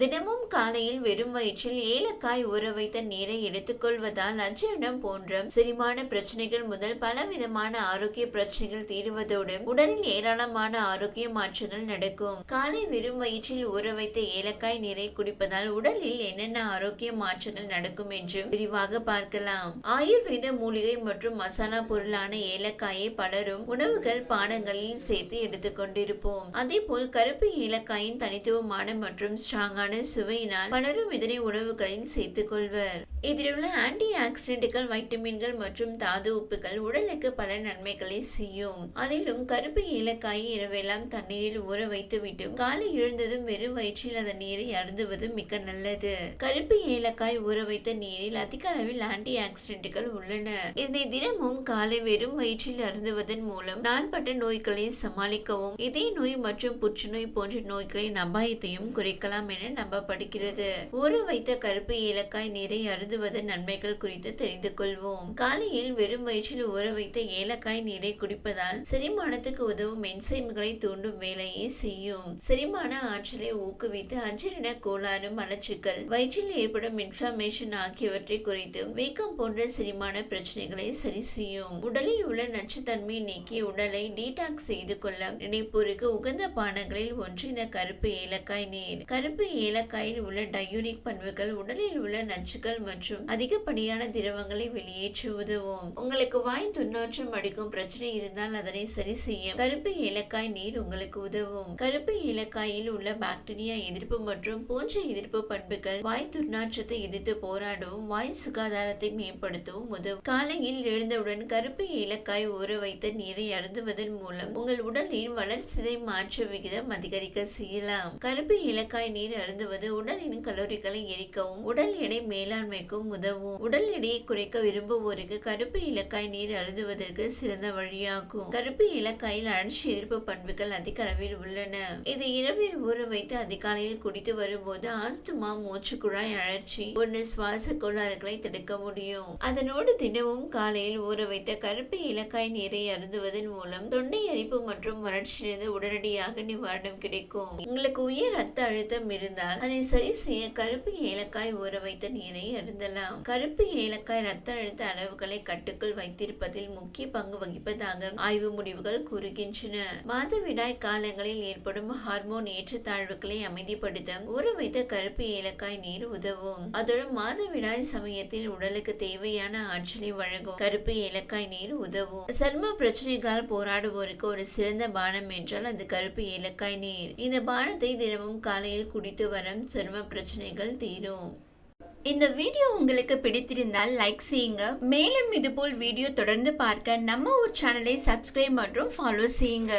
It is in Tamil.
தினமும் காலையில் வெறும் வயிற்றில் ஏலக்காய் ஊற வைத்த நீரை எடுத்துக்கொள்வதால் அஜீரணம் போன்ற செரிமான பிரச்சனைகள் முதல் பலவிதமான ஆரோக்கிய பிரச்சனைகள் தீர்வதோடு உடலில் ஏராளமான ஆரோக்கிய மாற்றங்கள் நடக்கும். காலை வெறும் வயிற்றில் ஊற வைத்த ஏலக்காய் நீரை குடிப்பதால் உடலில் என்னென்ன ஆரோக்கிய மாற்றங்கள் நடக்கும் என்று விரிவாக பார்க்கலாம். ஆயுர்வேத மூலிகை மற்றும் மசாலா பொருளான ஏலக்காயை பலரும் உணவுகள் பானங்களில் சேர்த்து எடுத்துக்கொண்டிருப்போம். அதே போல் கருப்பு ஏலக்காயின் தனித்துவமான மற்றும் ஸ்ட்ராங்கான சுவையினால் பலரும் இதனை உணவுகளில் சேர்த்துக் கொள்வர் இதில் உள்ள ஆன்டி ஆக்சிடென்ட்கள் வைட்டமின்கள் மற்றும் தாது உப்புகள் உடலுக்கு பல நன்மைகளை செய்யும். அதிலும் கருப்பு ஏலக்காயை இரவெல்லாம் தண்ணீரில் ஊற வைத்துவிட்டு காலை எழுந்ததும் வெறும் வயிற்றில் அதன் நீரை அருந்துவது மிக நல்லது. கருப்பு ஏலக்காய் ஊற வைத்த நீரில் அதிக அளவில் ஆன்டி ஆக்சிடென்ட்கள் உள்ளன. இதனை தினமும் காலை வெறும் வயிற்றில் அருந்துவதன் மூலம் நாள்பட்ட நோய்களை சமாளிக்கவும் இதய நோய் மற்றும் புற்றுநோய் போன்ற நோய்களின் அபாயத்தையும் குறைக்கலாம் என நம்பப்படுகிறது ஊற வைத்த கருப்பு ஏலக்காய் நீரை அருந்துவதன் நன்மைகள் குறித்து தெரிந்து கொள்வோம். காலையில் வெறும் வயிற்றில் ஊற வைத்த ஏலக்காய் நீரை குடிப்பதால் செரிமானத்துக்கு உதவும் என்சைம்களை தூண்டும் வேலையை செய்யும். செரிமான ஆற்றலை ஊக்குவித்து அஜீரண கோளாறு மலச்சிக்கல் வயிற்றில் ஏற்படும் இன்ஃபர்மேஷன் ஆகியவற்றை குறைத்து வீக்கம் போன்ற செரிமான பிரச்சனைகளை சரி செய்யும். உடலில் உள்ள நச்சுத்தன்மையை நீக்கி உடலை டீடாக்ஸ் செய்து கொள்ள நினைப்போருக்கு உகந்த பானங்களில் ஒன்று இந்த கருப்பு ஏலக்காய் நீர். கருப்பு ஏலக்காயில் உள்ள டயூனிக் பண்புகள் உடலில் உள்ள நச்சுக்கள் மற்றும் அதிகப்படியான திரவங்களை வெளியேற்ற உதவும். உங்களுக்கு வாய் துண்ணாற்றம் அடிக்கும் பிரச்சனை இருந்தால் அதனை சரி செய்யும் கருப்பு ஏலக்காய் நீர் உங்களுக்கு உதவும். கருப்பு ஏலக்காயில் உள்ள பாக்டீரியா எதிர்ப்பு மற்றும் பூஞ்சை எதிர்ப்பு பண்புகள் வாய் துர்நாற்றத்தை எதிர்த்து போராடவும் வாய் சுகாதாரத்தை மேம்படுத்தவும் உதவும். காலையில் எழுந்தவுடன் கருப்பு ஏலக்காய் ஊற வைத்த நீரை அருந்துவதன் மூலம் உங்கள் உடலின் வளர்ச்சிதை மாற்ற விகிதம் அதிகரிக்க செய்யலாம். கருப்பு ஏலக்காய் நீர் அருந்துவது உடலின் கலோரிகளை எரிக்கவும் உடல் எடை மேலாண்மைக்கும் உதவும். உடல் எடையை குறைக்க விரும்புவோருக்கு கருப்பு இலக்காய் நீர் அருந்துவதற்கு சிறந்த வழியாகும். கருப்பு இலக்காயில் அழற்சி எதிர்ப்பு பண்புகள் அதிக அளவில் உள்ளன. இதை இரவில் ஊற வைத்து அதிகாலையில் குடித்து வரும்போது ஆஸ்துமா மூச்சு குழாய் அழற்சி போன்ற சுவாச கோளாறுகளை தடுக்க முடியும். அதனோடு தினமும் காலையில் ஊற வைத்த கருப்பு இலக்காய் நீரை அருந்துவதன் மூலம் தொண்டை அரிப்பு மற்றும் வறட்சியிலிருந்து உடனடியாக நிவாரணம் கிடைக்கும். உங்களுக்கு உயர் ரத்த அழுத்தம் இருந்து இருந்தால் அதை சரி செய்ய கருப்பு ஏலக்காய் ஊற வைத்த நீரை அருந்தலாம். கருப்பு ஏலக்காய் ரத்த அழுத்த அளவுகளை கட்டுக்குள் வைத்திருப்பதில் முக்கிய பங்கு வகிப்பதாக ஆய்வு முடிவுகள் கூறுகின்றன. மாதவிடாய் காலங்களில் ஏற்படும் ஹார்மோன் ஏற்றத்தாழ்வுகளை அமைதிப்படுத்த ஊற வைத்த கருப்பு ஏலக்காய் நீர் உதவும். அதோடு மாதவிடாய் சமயத்தில் உடலுக்கு தேவையான ஆற்றலை வழங்கும் கருப்பு ஏலக்காய் நீர் உதவும். சர்ம பிரச்சனைகளால் போராடுவோருக்கு ஒரு சிறந்த பானம் என்றால் அது கருப்பு ஏலக்காய் நீர். இந்த பானத்தை தினமும் காலையில் குடித்து வரும் சர்ம பிரச்சனைகள் தீரும். இந்த வீடியோ உங்களுக்கு பிடித்திருந்தால் லைக் செய்யுங்க. மேலும் இதுபோல் வீடியோ தொடர்ந்து பார்க்க நம்ம ஒரு சேனலை சப்ஸ்கிரைப் மற்றும் ஃபாலோ செய்யுங்க.